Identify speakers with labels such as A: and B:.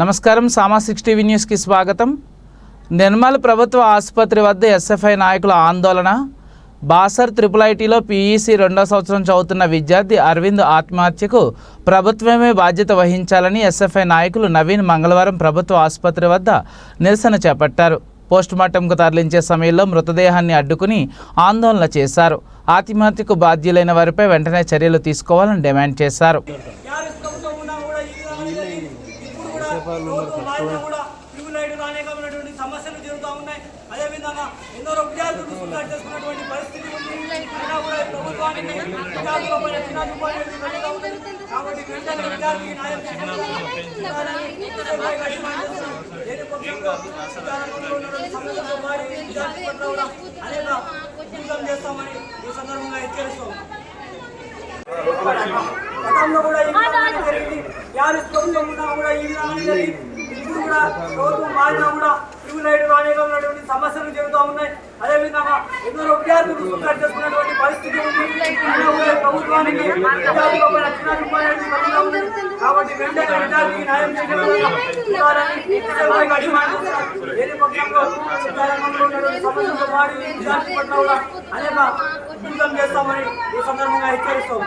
A: నమస్కారం సామా six TV న్యూస్కి స్వాగతం. నిర్మల్ ప్రభుత్వ ఆసుపత్రి వద్ద ఎస్ఎఫ్ఐ నాయకుల ఆందోళన. బాసర్ త్రిపుల్ ఐటీలో పీఈసీ రెండో సంవత్సరం చదువుతున్న విద్యార్థి అరవింద్ ఆత్మహత్యకు ప్రభుత్వమే బాధ్యత వహించాలని ఎస్ఎఫ్ఐ నాయకులు నవీన్ మంగళవారం ప్రభుత్వ ఆసుపత్రి వద్ద నిరసన చేపట్టారు. పోస్టుమార్టంకు తరలించే సమయంలో మృతదేహాన్ని అడ్డుకుని ఆందోళన చేశారు. ఆత్మహత్యకు బాధ్యులైన వారిపై వెంటనే చర్యలు తీసుకోవాలని డిమాండ్ చేశారు.
B: కూడా. ఇప్పుడు కూడా మారినా సమస్యలు జరుగుతూ ఉన్నాయి అదేవిధంగా ఎందరో విద్యార్థులు సూసైడ్ చేసుకున్నటువంటి పరిస్థితి ఉంది అయినా కూడా ఈ ప్రభుత్వానికి చిన్న. కాబట్టి వెంటనే విద్యార్థికి న్యాయం. లేని పక్షంలో సమస్యలతో విద్యార్థి పట్ల కూడా అనేక చేస్తామని ఈ సందర్భంగా హెచ్చరిస్తాం గతంలో కూడా ఈ విధంగానే జరిగింది. టీఆర్ఎస్ ప్రభుత్వం ఉన్నా కూడా ఈ విధంగా జరిగింది. ఇప్పుడు కూడా ప్రభుత్వం మారినా కూడా ప్రివిలైడ్ అనేకమైనటువంటి సమస్యలు చెబుతూ ఉన్నాయి. అదేవిధంగా ఎందరో విద్యార్థులు సూసైడ్ చేసుకున్నటువంటి పరిస్థితి ఉంది. ప్రభుత్వానికి కాబట్టి వెంటనే విద్యార్థికి న్యాయం చేయడం పక్షంలో సమస్యలతో పాటు విద్యార్థి పట్ల కూడా అనేక ఉద్యమం చేస్తామని ఈ సందర్భంగా హెచ్చరిస్తాం.